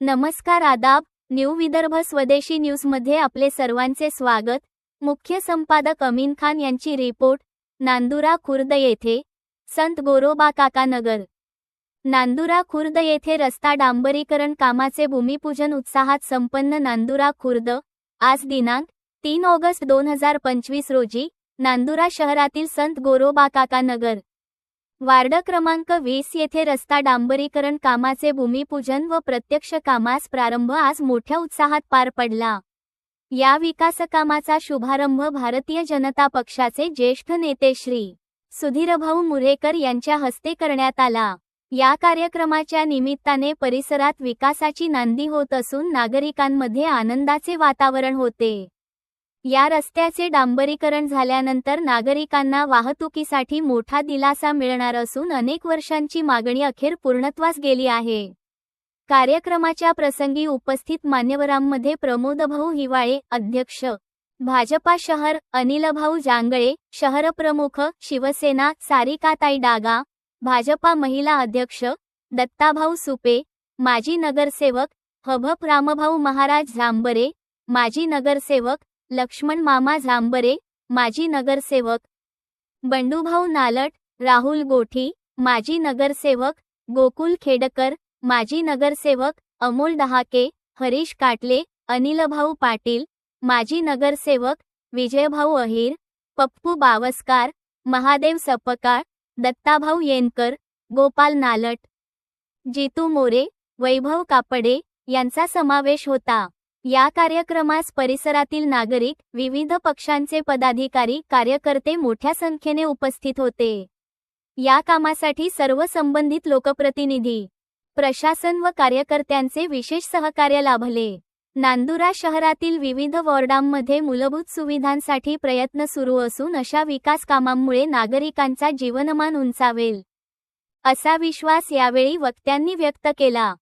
नमस्कार आदाब न्यू विदर्भ स्वदेशी न्यूजमध्ये आपले सर्वांचे स्वागत. मुख्य संपादक अमीन खान यांची रिपोर्ट नांदुरा खुर्द येथे संत गोरोबा काकानगर नांदुरा खुर्द येथे रस्ता डांबरीकरण कामाचे भूमिपूजन उत्साहात संपन्न नांदुरा खुर्द आज दिनांक तीन ऑगस्ट दोन हजार पंचवीस रोजी नांदुरा शहरातील संत गोरोबा काका नगर. वार्ड क्रमांक वीस येथे रस्ता डांबरीकरण कामाचे भूमिपूजन व प्रत्यक्ष कामास प्रारंभ आज मोठ्या उत्साहात पार पडला. या विकासकामाचा शुभारंभ भारतीय जनता पक्षाचे ज्येष्ठ नेते श्री. सुधीरभाऊ मुरेकर यांच्या हस्ते करण्यात आला. या कार्यक्रमाच्या निमित्ताने परिसरात विकासाची नांदी होत असून नागरिकांमध्ये आनंदाचे वातावरण होते. या रस्त्याचे डांबरीकरण झाल्यानंतर नागरिकांना वाहतुकीसाठी मोठा दिलासा मिळणार असून अनेक वर्षांची मागणी अखेर पूर्णत्वास गेली आहे. कार्यक्रमाच्या प्रसंगी उपस्थित मान्यवरांमध्ये प्रमोदभाऊ हिवाळे अध्यक्ष भाजपा शहर अनिलभाऊ जांगळे शहरप्रमुख शिवसेना सारिकाताई डागा भाजपा महिला अध्यक्ष दत्ताभाऊ सुपे माजी नगरसेवक हभप रामभाऊ महाराज झांबरे माजी नगरसेवक लक्ष्मण मामा झांबरे माजी नगरसेवक. बंडूभाऊ नालट राहुल गोठी माजी नगरसेवक. गोकुल खेडकर माजी नगरसेवक. अमोल दहाके हरीश काटले अनिलभाऊ पाटील माजी नगरसेवक. विजयभाऊ अहिर पप्पू बावस्कार महादेव सपकाळ दत्ताभाऊ येनकर गोपाल नालट. जितू मोरे वैभव कापडे यांचा समावेश होता. या कार्यक्रमास परिसरातील नागरिक विविध पक्षांचे पदाधिकारी कार्यकर्ते मोठ्या संख्येने उपस्थित होते. या कामासाठी सर्व संबंधित लोकप्रतिनिधी प्रशासन व कार्यकर्त्यांचे विशेष सहकार्य लाभले. नांदुरा शहरातील विविध वॉर्डांमध्ये मूलभूत सुविधांसाठी प्रयत्न सुरू असून अशा विकास कामांमुळे नागरिकांचा जीवनमान उंचावेल. असा विश्वास यावेळी वक्त्यांनी व्यक्त केला.